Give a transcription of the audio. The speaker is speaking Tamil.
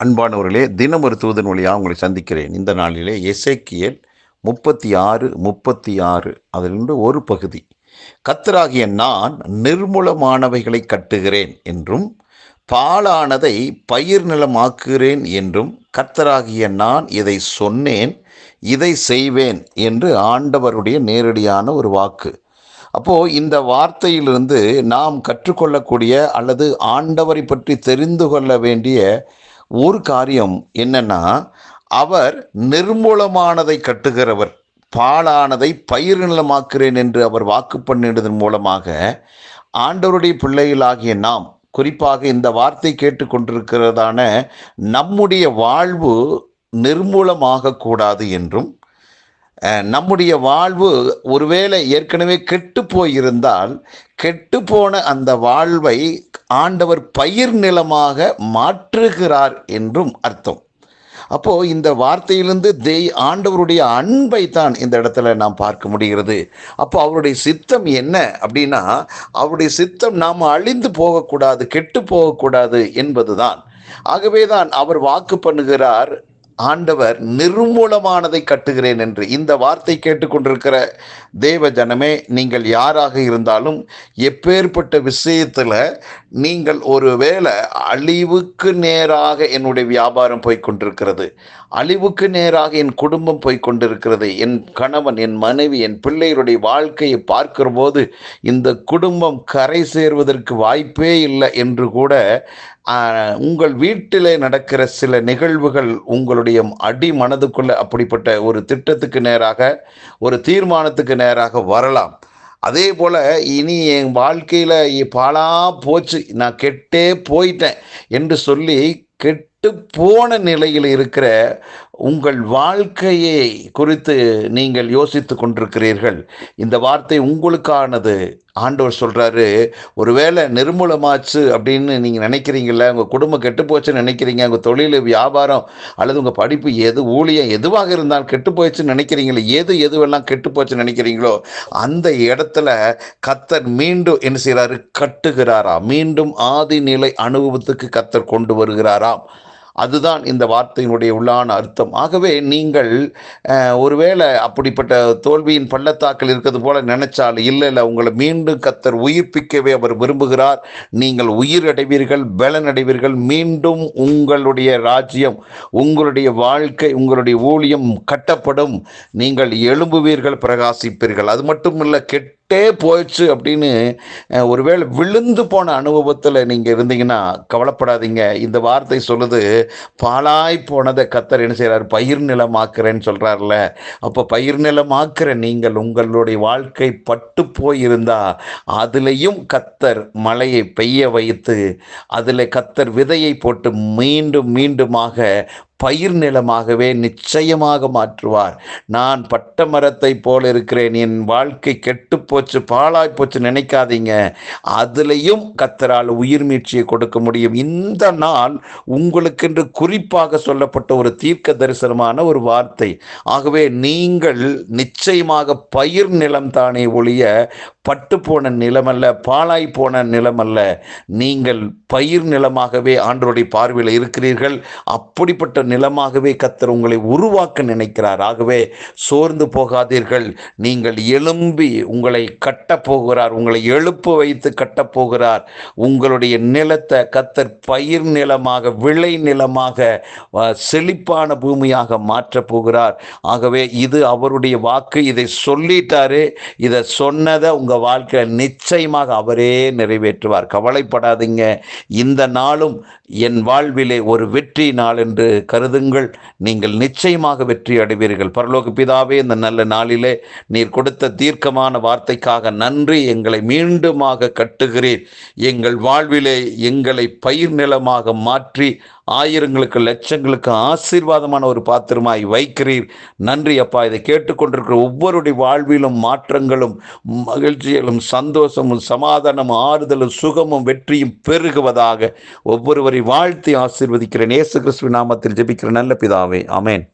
அன்பானவர்களே தினம் ஒரு தூதன் வழியாக உங்களை சந்திக்கிறேன். இந்த நாளிலே எசேக்கியல் முப்பத்தி ஆறு முப்பத்தி ஆறு அதிலிருந்து ஒரு பகுதி. கத்தராகிய நான் நிர்மூலமானவைகளை கட்டுகிறேன் என்றும் பாலானதை பயிர் நிலமாக்குகிறேன் என்றும் கத்தராகிய நான் இதை சொன்னேன் இதை செய்வேன் என்று ஆண்டவருடைய நேரடியான ஒரு வாக்கு. அப்போது இந்த வார்த்தையிலிருந்து நாம் கற்றுக்கொள்ளக்கூடிய அல்லது ஆண்டவரை பற்றி தெரிந்து கொள்ள வேண்டிய ஒரு காரியம் என்னன்னா அவர் நிர்மூலமானதை கட்டுகிறவர் பாலானதை பயிர் நிலமாக்குறேன் என்று அவர் வாக்கு பண்ணிடுவதன் மூலமாக ஆண்டவருடைய பிள்ளைகளாகிய நாம் குறிப்பாக இந்த வார்த்தை கேட்டுக்கொண்டிருக்கிறதான நம்முடைய வாழ்வு நிர்மூலமாக கூடாது என்றும் நம்முடைய வாழ்வு ஒருவேளை ஏற்கனவே கெட்டு போயிருந்தால் கெட்டு போன அந்த வாழ்வை ஆண்டவர் பயிர் நிலமாக மாற்றுகிறார் என்றும் அர்த்தம். அப்போ இந்த வார்த்தையிலிருந்து தெய் ஆண்டவருடைய அன்பை தான் இந்த இடத்துல நாம் பார்க்க முடிகிறது. அப்போ அவருடைய சித்தம் என்ன அப்படின்னா அவருடைய சித்தம் நாம் அழிந்து போகக்கூடாது கெட்டு போகக்கூடாது என்பதுதான். ஆகவே தான் அவர் வாக்கு பண்ணுகிறார் ஆண்டவர் நிர்மூலமானதை கட்டுகிறேன் என்று இந்த வார்த்தை கேட்டுக்கொண்டிருக்கிற தேவ ஜனமே நீங்கள் யாராக இருந்தாலும் எப்பேற்பட்ட விஷயத்தில் நீங்கள் ஒருவேளை அழிவுக்கு நேராக என்னுடைய வியாபாரம் போய்கொண்டிருக்கிறது அழிவுக்கு நேராக என் குடும்பம் போய்கொண்டிருக்கிறது என் கணவன் என் மனைவி என் பிள்ளைகளுடைய வாழ்க்கையை பார்க்கிற போது இந்த குடும்பம் கரை சேர்வதற்கு வாய்ப்பே இல்லை என்று கூட உங்கள் வீட்டிலே நடக்கிற சில நிகழ்வுகள் உங்களுடைய அடி மனதுக்குள்ள அப்படிப்பட்ட ஒரு திட்டத்துக்கு நேராக ஒரு தீர்மானத்துக்கு நேராக வரலாம். அதே போல இனி என் வாழ்க்கையில இ- போச்சு நான் கெட்டே போயிட்டேன் என்று சொல்லி கெட் விட்டு போன நிலையில் இருக்கிற உங்கள் வாழ்க்கையை குறித்து நீங்கள் யோசித்து கொண்டிருக்கிறீர்கள். இந்த வார்த்தை உங்களுக்கானது. ஆண்டவர் சொல்கிறாரு ஒருவேளை நிர்மூலமாச்சு அப்படின்னு நீங்கள் நினைக்கிறீங்கல்ல உங்கள் குடும்பம் கெட்டு போச்சுன்னு நினைக்கிறீங்க உங்கள் தொழில் வியாபாரம் அல்லது உங்கள் படிப்பு எது ஊழியம் எதுவாக இருந்தாலும் கெட்டு போயிடுச்சுன்னு எது எதுவெல்லாம் கெட்டு போச்சுன்னு நினைக்கிறீங்களோ அந்த இடத்துல கத்தர் மீண்டும் என்ன செய்கிறாரு கட்டுகிறாராம் மீண்டும் ஆதி நிலை அனுபவத்துக்கு கத்தர் கொண்டு வருகிறாராம். அதுதான் இந்த வார்த்தையினுடைய உள்ளான அர்த்தம். ஆகவே நீங்கள் ஒருவேளை அப்படிப்பட்ட தோல்வியின் பள்ளத்தாக்கள் இருக்கிறது போல நினைச்சால் இல்லை இல்லை உங்களை மீண்டும் கத்தர் உயிர்ப்பிக்கவே அவர் விரும்புகிறார். நீங்கள் உயிர் அடைவீர்கள் பலன் அடைவீர்கள் மீண்டும் உங்களுடைய ராஜ்யம் உங்களுடைய வாழ்க்கை உங்களுடைய ஊழியம் கட்டப்படும். நீங்கள் எழும்புவீர்கள் பிரகாசிப்பீர்கள். அது மட்டும் இல்லை விட்டே போயிடுச்சு அப்படின்னு ஒருவேளை விழுந்து போன அனுபவத்தில் நீங்கள் இருந்தீங்கன்னா கவலைப்படாதீங்க. இந்த வார்த்தை சொல்லுது பாலாய் போனதை கத்தர் என்ன செய்கிறார் பயிர் நிலமாக்குறேன்னு சொல்கிறார்ல அப்போ பயிர் நிலமாக்குற நீங்கள் உங்களுடைய வாழ்க்கை பட்டு போயிருந்தா அதுலேயும் கத்தர் மழையை பெய்ய வைத்து அதில் கத்தர் விதையை போட்டு மீண்டும் மீண்டுமாக பயிர் நிலமாகவே நிச்சயமாக மாற்றுவார். நான் பட்ட மரத்தை போல இருக்கிறேன். என் வாழ்க்கை கெட்டு போச்சு பாழாய் போச்சு நினைக்காதீங்க. அதுலேயும் கத்தரால் உயிர் மீட்சியை கொடுக்க முடியும். இந்த நாள் உங்களுக்கென்று குறிப்பாக சொல்லப்பட்ட ஒரு தீர்க்க தரிசனமான ஒரு வார்த்தை. ஆகவே நீங்கள் நிச்சயமாக பயிர் நிலம் தானே ஒழிய பட்டு போன நிலமல்ல பாழாய் போன நிலமல்ல நீங்கள் பயிர் நிலமாகவே ஆண்டவருடைய பார்வையில் இருக்கிறீர்கள். அப்படிப்பட்ட நிலமாகவே கத்தர் உங்களை உருவாக்க நினைக்கிறார். ஆகவே சோர்ந்து போகாதீர்கள். நீங்கள் எழும்பி உங்களை கட்ட போகிறார். உங்களை எழுப்பு வைத்து கட்ட போகிறார். உங்களுடைய நிலத்தை கத்தர் பயிர் நிலமாக விளை நிலமாக செழிப்பான பூமியாக மாற்றப் போகிறார். ஆகவே இது அவருடைய வாக்கு. இதை சொல்லிட்டாரு. இதை சொன்னதை உங்க வாழ்க்கையில் நிச்சயமாக அவரே நிறைவேற்றுவார். கவலைப்படாதீங்க. இந்த நாளும் என் வாழ்விலே ஒரு வெற்றி நாள் என்று கருதுங்கள். நீங்கள் நிச்சயமாக வெற்றி அடைவீர்கள். பரலோக பிதாவே இந்த நல்ல நாளிலே நீர் கொடுத்த தீர்க்கமான வார்த்தைக்காக நன்றி. எங்களை மீண்டுமாக கட்டுகிறீர். எங்கள் வாழ்விலே எங்களை பயிர் நிலமாக மாற்றி ஆயிரங்களுக்கு லட்சங்களுக்கு ஆசீர்வாதமான ஒரு பாத்திரமாய் வைக்கிறீர். நன்றி அப்பா. இதை கேட்டுக்கொண்டிருக்கிற ஒவ்வொருடைய வாழ்விலும் மாற்றங்களும் மகிழ்ச்சிகளும் சந்தோஷமும் சமாதானமும் ஆறுதலும் சுகமும் வெற்றியும் பெருகுவதாக ஒவ்வொருவரை வாழ்த்தி ஆசீர்வதிக்கிறேன். இயேசு கிறிஸ்துவின் நாமத்தில் ஜெபிக்கிற நல்ல பிதாவே. அமேன்